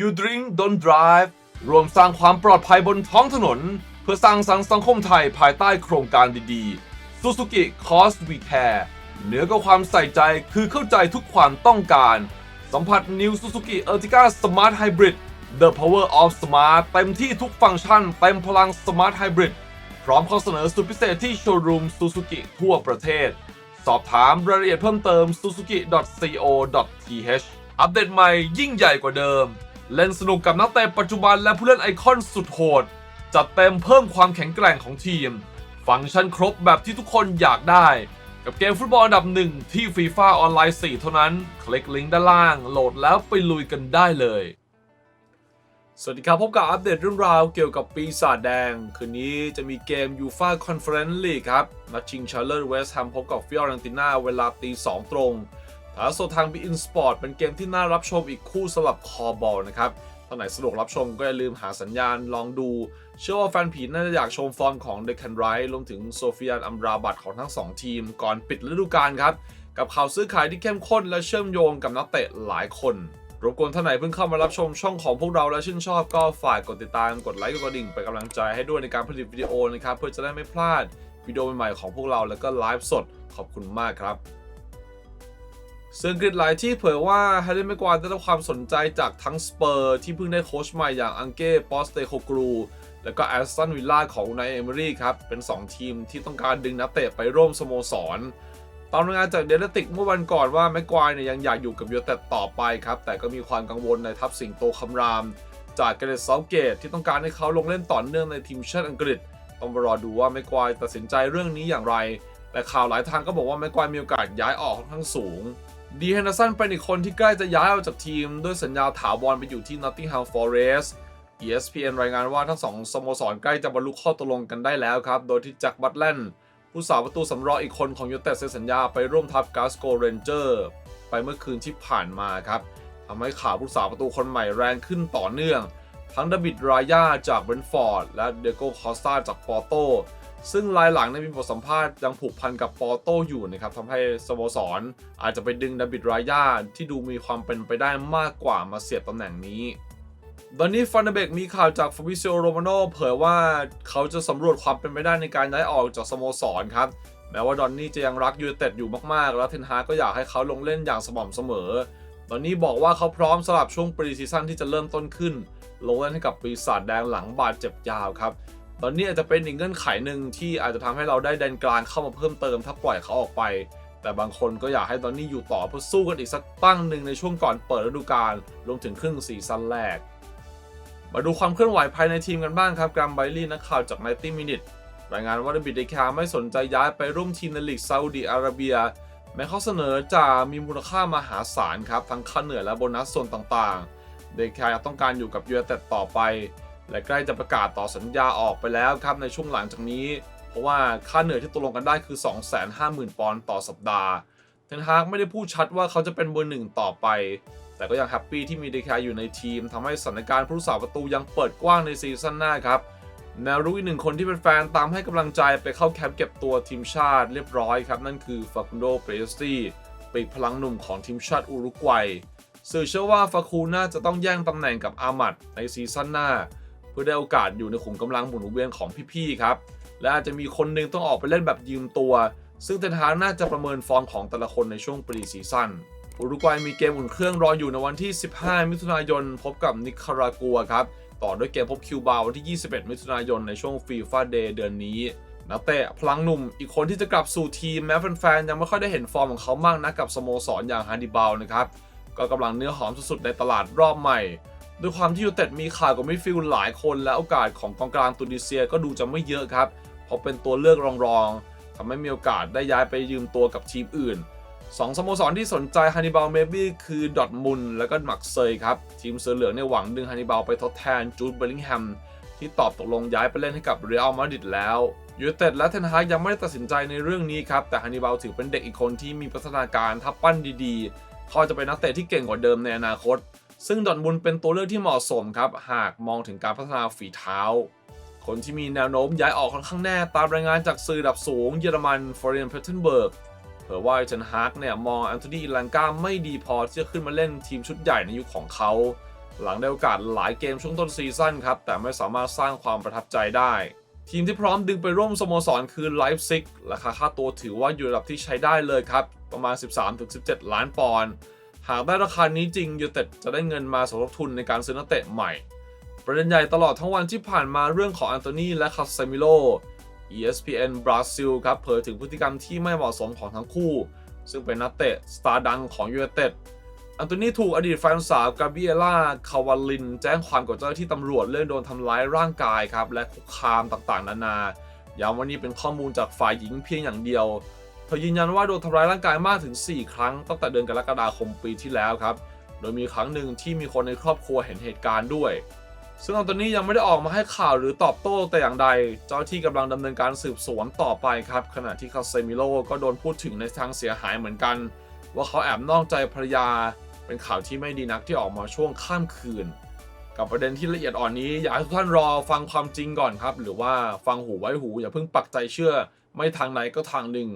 You Drink Don't Drive รวมสร้างความปลอดภัยบนท้องถนน เพื่อสร้างสรรค์สังคมไทยภายใต้โครงการดีๆ Suzuki Cost We Care เหนือกว่าความใส่ใจคือเข้าใจทุกความต้องการ สัมผัส New Suzuki Ertiga Smart Hybrid The Power of Smart เต็มที่ทุกฟังก์ชันเต็มพลัง Smart Hybrid พร้อมข้อเสนอสุดพิเศษที่โชว์รูม Suzuki ทั่วประเทศ สอบถามรายละเอียดเพิ่มเติม suzuki.co.th อัปเดตใหม่ยิ่งใหญ่กว่าเดิม เล่นสนุกกับนักเตะปัจจุบันและผู้เล่นไอคอนสุดโหด จัดเต็มเพิ่มความแข็งแกร่งของทีม ฟังก์ชันครบแบบที่ทุกคนอยากได้ กับเกมฟุตบอลอันดับหนึ่งที่ FIFA ออนไลน์ 4 เท่านั้น คลิกลิงก์ด้านล่าง โหลดแล้วไปลุยกันได้เลย สวัสดีครับ พบกับอัปเดตเรื่องราวเกี่ยวกับปีศาจแดง คืนนี้จะมีเกม UEFA Conference League ครับนัดชิงชาร์เลอร์เวสต์แฮมพบกับฟิออเรนติน่าเวลาตี2ตรง ถ่ายสดทาง b ีอินสปอร์ตเป็นเกมที่น่ารับชมอีกคู่สำหรับคอบอลนะครับท่านไหนสะดวกรับชมก็อย่าลืมหาสัญญาณลองดู เชื่อว่าแฟนผีน่าจะอยากชมฟอร์มของเดคันไรท์รวมถึงโซฟิยานอัมราบัตของทั้ง 2 ทีม ก่อนปิดฤดูกาลครับ กับข่าวซื้อขายที่เข้มข้นและเชื่อมโยงกับนักเตะหลายคน รบกวนท่านไหนเพิ่งเข้ามารับชมช่องของพวกเราและชื่นชอบก็ฝากกดติดตามกดไลค์กดกระดิ่งเป็นกำลังใจให้ด้วยในการผลิตวิดีโอนะครับเพื่อจะได้ไม่พลาดวิดีโอใหม่ๆของพวกเราแล้วก็ไลฟ์สดขอบคุณมากครับ ซึ่งกรีดหลายที่เผยว่าแฮร์รี่แม็กควายได้รับความสนใจจากทั้งสเปอร์ที่เพิ่งได้โค้ชใหม่อย่างอังเก้ปอสเตโคกรู แล้วก็แอสตันวิลล่าของนายเอเมอรี่ครับ เป็น 2 ทีมที่ต้องการดึงนักเตะไปร่วมสโมสร ตามรายงานจากเดลติกเมื่อวันก่อนว่าแม็กควายเนี่ยยังอยากอยู่กับยูไนเต็ดต่อไปครับ แต่ก็มีความกังวลในทัพสิงโตคำราม จากเกเรตซาวเกตที่ต้องการให้เขาลงเล่นต่อเนื่องในทีมชาติอังกฤษ ต้องรอดูว่าแม็กควายตัดสินใจเรื่องนี้อย่างไร แต่ข่าวหลายทางก็บอกว่าแม็กควายมีโอกาสย้ายออกค่อนข้างสูง ดีเฮนเดอร์สันเป็นอีกคนที่ใกล้จะย้ายออกจากทีม ด้วยสัญญาถาวรไปอยู่ที่ Nottingham Forest ESPN รายงานว่าทั้งสองสโมสรใกล้จะบรรลุข้อตกลงกันได้แล้วครับ โดยที่แจ็คบัตแลนด์ผู้สาวประตูสำรองอีกคนของยูเต็ดเซ็นสัญญาไปร่วมทัพกาสโกเรนเจอร์ไปเมื่อคืนที่ผ่านมาครับทำให้ข่าวผู้สาวประตูคนใหม่แรงขึ้นต่อเนื่อง ทั้งดบิดรายาจากเบรนฟอร์ดและเดโกคอสตาจากปอร์โต ซึ่งรายหลังในมีบทสัมภาษณ์ยังผูกพันกับปอโตอยู่นะครับทำให้สโมสรอาจจะไปดึงดาบิดรายาที่ดูมีความเป็นไปได้มากกว่ามาเสียบตำแหน่งนี้ตอนนี้ฟันเดเบกมีข่าวจากฟาบิซิโอโรมาโนเผยว่าเขาจะสำรวจความเป็นไปได้ในการย้ายออกจากสโมสรครับ แม้ว่าดอนนี่จะยังรักยูเต็ดอยู่มากๆ แล้วเทนฮากก็อยากให้เขาลงเล่นอย่างสม่ำเสมอตอนนี้บอกว่าเขาพร้อมสำหรับช่วงปรีซีซั่นที่จะเริ่มต้นขึ้น ลงเล่นให้กับปีศาจแดงหลังบาดเจ็บยาวครับ ตอนนี้อาจจะเป็นอีกเงื่อนไขหนึ่งที่อาจจะทำให้เราได้แดนกลางเข้ามาเพิ่มเติมถ้าปล่อยเขาออกไป แต่บางคนก็อยากให้ตอนนี้อยู่ต่อเพื่อสู้กันอีกสักตั้งหนึ่งในช่วงก่อนเปิดฤดูกาลรวมถึงครึ่งซีซั่นแรก มาดูความเคลื่อนไหวภายในทีมกันบ้างครับกรามไบลี่นักข่าวจาก90 Minutes รายงานว่าดบิดเดคาไม่สนใจย้ายไปร่วมทีมในลีกซาอุดีอาระเบีย แม้ข้อเสนอจะมีมูลค่ามหาศาลครับทั้งค่าเหนื่อยและโบนัสส่วนต่างๆ เดคาต้องการอยู่กับยูไนเต็ดต่อไป และใกล้จะประกาศต่อสัญญาออกไปแล้วครับในช่วงหลังจากนี้ เพราะว่าค่าเหนื่อยที่ตกลงกันได้คือ 250,000 ปอนด์ต่อสัปดาห์เทนฮากไม่ได้พูดชัดว่าเขาจะเป็นเบอร์หนึ่งต่อไป แต่ก็ยังแฮปปี้ที่มีเดคาอยู่ในทีมทำให้สถานการณ์ผู้รักษาประตูยังเปิดกว้างในซีซั่นหน้าครับแนวรุกอีกหนึ่งคนที่เป็นแฟนตามให้กำลังใจไปเข้าแคมป์เก็บตัวทีมชาติเรียบร้อยครับ นั่นคือฟาคุนโดเปรสตี้ปีกพลังหนุ่มของทีมชาติอุรุกวัยสื่อเชื่อว่าฟาคูน่าจะต้องแย่งตำแหน่งกับอามัดในซีซั่นหน้า เพื่อได้โอกาสอยู่ในขุมกำลังหมุนเวียนของพี่ๆครับ และอาจจะมีคนหนึงต้องออกไปเล่นแบบยืมตัว ซึ่งเทนฮากน่าจะประเมินฟอร์มของแต่ละคนในช่วงปรีซีซั่นอุรุกวัยมีเกมอุ่นเครื่องรออยู่ในวันที่ 15 มิถุนายน พบกับนิคารากัวครับ ต่อด้วยเกมพบคิวบาวันที่ 21 มิถุนายนในช่วงฟีฟ่าเดย์เดือนนี้นักเตะพลังหนุ่มอีกคนที่จะกลับสู่ทีมแม้แฟนๆ ยังไม่ค่อยได้เห็นฟอร์มของเขามากนักกับสโมสรอย่างฮันดิบาลนะครับ ก็กำลังเนื้อหอมสุดๆในตลาดรอบใหม่ ด้วยความที่ยูเต็ดมีข่าวกับมิดฟิลด์หลายคน และโอกาสของกองกลางตุนิเซียก็ดูจะไม่เยอะครับ เพราะเป็นตัวเลือกรองๆทำให้มีโอกาสได้ย้ายไปยืมตัวกับทีมอื่นสองสโมสรที่สนใจฮันนิบาลเมบี้คือดอทมุนและก็มักเซยครับ ทีมเสือเหลืองในหวังดึงฮันนิบาลไปทดแทนจูดเบลลิงแฮมที่ตอบตกลงย้ายไปเล่นให้กับเรอัลมาดริดแล้วยูเต็ดและเทนฮากยังไม่ได้ตัดสินใจในเรื่องนี้ครับ แต่ฮันนิบาลถือเป็นเด็กอีกคนที่มีพัฒนาการทับปั้นดีๆ เขาจะเป็นนักเตะที่เก่งกว่าเดิมในอนาคต ซึ่งดอทมุนเป็นตัวเลือกที่เหมาะสมครับ หากมองถึงการพัฒนาฝีเท้า คนที่มีแนวโน้มย้ายออกค่อนข้างแน่ตามรายงานจากสื่อระดับสูงเยอรมันฟอร์เรนเพเทนเบิร์กเผยว่าเทนฮากเนี่ยมองแอนโทนีอิลังกาไม่ดีพอที่จะขึ้นมาเล่นทีมชุดใหญ่ในยุคของเขา หลังได้โอกาสหลายเกมช่วงต้นซีซั่นครับ แต่ไม่สามารถสร้างความประทับใจได้ ทีมที่พร้อมดึงไปร่วมสโมสรคือไลฟ์ซิกราคาค่าตัวถือว่าอยู่ระดับที่ใช้ได้เลยครับประมาณ 13-17 ล้านปอนด์ หากได้ราคานี้จริงยูเต็ดจะได้เงินมาสมทบทุนในการซื้อนักเตะใหม่ ประเด็นใหญ่ตลอดทั้งวันที่ผ่านมาเรื่องของอันโตนีและคาเซมิโล ESPN บราซิลครับเผยถึงพฤติกรรมที่ไม่เหมาะสมของทั้งคู่ ซึ่งเป็นนักเตะสตาร์ดังของยูเต็ดอันโตนีถูกอดีตแฟนสาวกาเบียล่าคาวาลิน แจ้งความกับเจ้าหน้าที่ตำรวจเรื่องโดนทำร้ายร่างกายครับและคุกคามต่างๆ นานาย้ำว่านี่เป็นข้อมูลจากฝ่ายหญิงเพียงอย่างเดียว ธอยืนยันว่าโดนทำร้ายร่างกายมากถึง 4 ครั้งตั้งแต่เดือนกรกฎาคมปีที่แล้วครับ โดยมีครั้งหนึ่งที่มีคนในครอบครัวเห็นเหตุการณ์ด้วย ซึ่งตอนนี้ยังไม่ได้ออกมาให้ข่าวหรือตอบโต้แต่อย่างใด เจ้าหน้าที่กำลังดำเนินการสืบสวนต่อไปครับ ขณะที่คาเซมิโลก็โดนพูดถึงในทางเสียหายเหมือนกัน ว่าเขาแอบนอกใจภรรยา เป็นข่าวที่ไม่ดีนักที่ออกมาช่วงข้ามคืน กับประเด็นที่ละเอียดอ่อนนี้อยากให้ทุกท่านรอฟังความจริงก่อนครับ หรือว่าฟังหูไว้หูอย่าเพิ่งปักใจเชื่อ ไม่ทางใดก็ทางหนึ่ง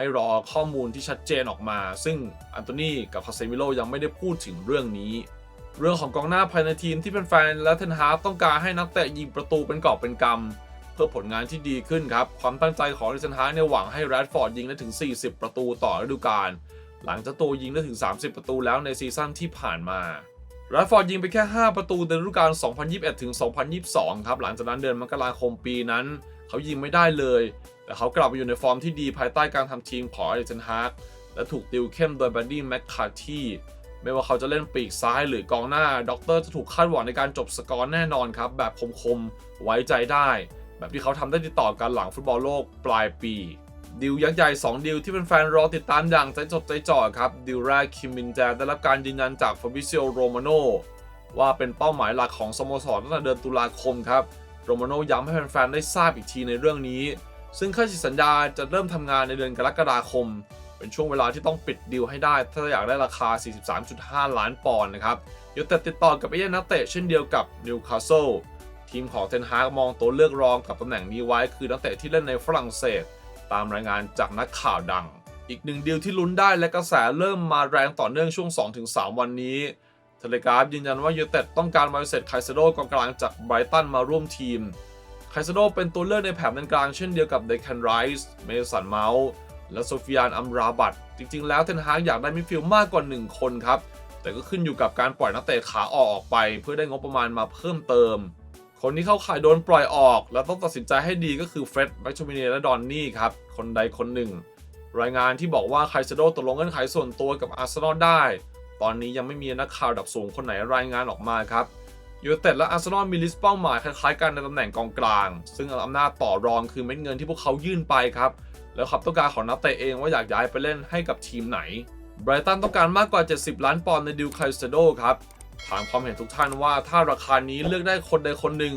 ให้รอข้อมูลที่ชัดเจนออกมา ซึ่งอันโตนีกับคาเซมิโลยังไม่ได้พูดถึงเรื่องนี้ เรื่องของกองหน้าภายในทีมที่เป็นแฟนและเทนฮากต้องการให้นักเตะยิงประตูเป็นกอบเป็นกำเพื่อผลงานที่ดีขึ้นครับ ความตั้งใจของเทนฮากเนี่ยหวังให้แรดฟอร์ดยิงได้ถึง 40 ประตูต่อฤดูกาลหลังจากตัวยิงได้ถึง 30 ประตูแล้วในซีซั่นที่ผ่านมาแรดฟอร์ดยิงไปแค่ 5 ประตูในฤดูกาล 2021 ถึง 2022 ครับ หลังจากนั้นเดือนมกราคมปีนั้น เขายิงไม่ได้เลย แต่เขากลับมาอยู่ในฟอร์มที่ดีภายใต้การทำทีมของเอเทนฮาร์กและถูกติวเข้มโดยบัดดี้แมคคาร์ทีไม่ว่าเขาจะเล่นปีกซ้ายหรือกองหน้าด็อกเตอร์จะถูกคาดหวังในการจบสกอร์แน่นอนครับ แบบคมๆ ไว้ใจได้ แบบที่เขาทำได้ติดต่อกันหลังฟุตบอลโลกปลายปี ดิวยักษ์ใหญ่ 2 ดิวที่เป็นแฟนรอติดตามอย่างใจจดใจจ่อครับ ดิวแรกคิมมินแจได้รับการยืนยันจากฟาบิซิโอโรมาโนว่าเป็นเป้าหมายหลักของสโมสรตั้งแต่เดือนตุลาคมครับโรมาโนย้ำให้แฟนๆได้ทราบอีกทีในเรื่องนี้ ซึ่งค่าฉีดสัญญาจะเริ่มทำงานในเดือนกรกฎาคม เป็นช่วงเวลาที่ต้องปิดดีลให้ได้ ถ้าอยากได้ราคา 43.5 ล้านปอนด์นะครับยูแต่ติดต่อกับเอเย่นนักเตะเช่นเดียวกับนิวคาสเซิลทีมของเทนฮากมองตัวเลือกรองกับตำแหน่งนี้ไว้คือนักเตะที่เล่นในฝรั่งเศส ตามรายงานจากนักข่าวดัง อีกหนึ่งดีลที่ลุ้นได้และกระแสเริ่มมาแรงต่อเนื่องช่วง 2-3 วันนี้เทเลกราฟยืนยันว่ายูเต็ดต้องการมาเซตไคเซโดกองกลางจากไบรตันมาร่วมทีม ไคเซโดเป็นตัวเลือกในแผนกลางเช่นเดียวกับเดคันไรส์เมสันเมาส์และโซฟิยานอัมราบัตจริง ๆ แล้วเทนฮากอยากได้มิดฟิลด์มากกว่า 1 คนครับ แต่ก็ขึ้นอยู่กับการปล่อยนักเตะขาออกออกไป เพื่อได้งบประมาณมาเพิ่มเติม คนที่เข้าข่ายโดนปล่อยออก และต้องตัดสินใจให้ดีก็คือเฟร็ดแบ็กชมิเนีและดอนนี่ครับ คนใดคนหนึ่ง รายงานที่บอกว่าไคเซโดตกลงเงื่อนไขส่วนตัวกับอาร์เซนอลได้ ตอนนี้ยังไม่มีนักข่าวดับสูงคนไหนรายงานออกมาครับ ยูไนเต็ดและอาร์เซนอลมีลิสต์เป้าหมายคล้ายๆกันในตำแหน่งกองกลาง ซึ่งอำนาจต่อรองคือเม็ดเงินที่พวกเขายื่นไปครับ แล้วความต้องการของนักเตะเองว่าอยากย้ายไปเล่นให้กับทีมไหนไบรตันต้องการมากกว่า 70 ล้านปอนด์ในดิวไคเซโดครับถามความเห็นทุกท่านว่าถ้าราคานี้เลือกได้คนใดคนหนึ่ง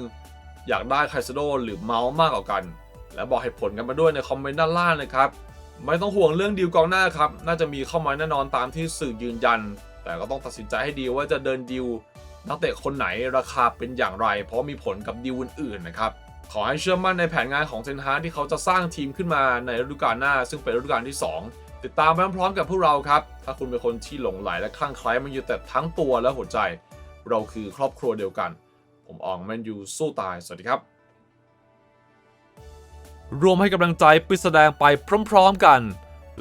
อยากได้ไคเซโดหรือเมาส์มากกว่ากัน และบอกเหตุผลกันมาด้วยในคอมเมนต์ด้านล่างนะครับไม่ต้องห่วงเรื่องดีลกองหน้าครับน่าจะมีเข้ามาแน่นอนตามที่สื่อยืนยัน แต่ก็ต้องตัดสินใจให้ดีว่าจะเดินดีล นักเตะคนไหนราคาเป็นอย่างไร เพราะมีผลกับดีลอื่นๆนะครับขอให้เชื่อมั่นในแผนงานของเซนฮาที่เขาจะสร้างทีมขึ้นมาในฤดูกาลหน้า ซึ่งเป็นฤดูกาลที่ 2 ติดตามไปพร้อมๆกับพวกเราครับ ถ้าคุณเป็นคนที่หลงไหลและคลั่งไคล้มันอยู่แต่ทั้งตัวและหัวใจ เราคือครอบครัวเดียวกัน ผมอองแมนยูสู้ตาย สวัสดีครับ รวมให้กำลังใจปิดแสดงไปพร้อม ๆกัน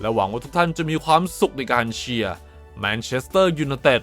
และหวังว่าทุกท่านจะมีความสุขในการเชียร์แมนเชสเตอร์ยูไนเต็ด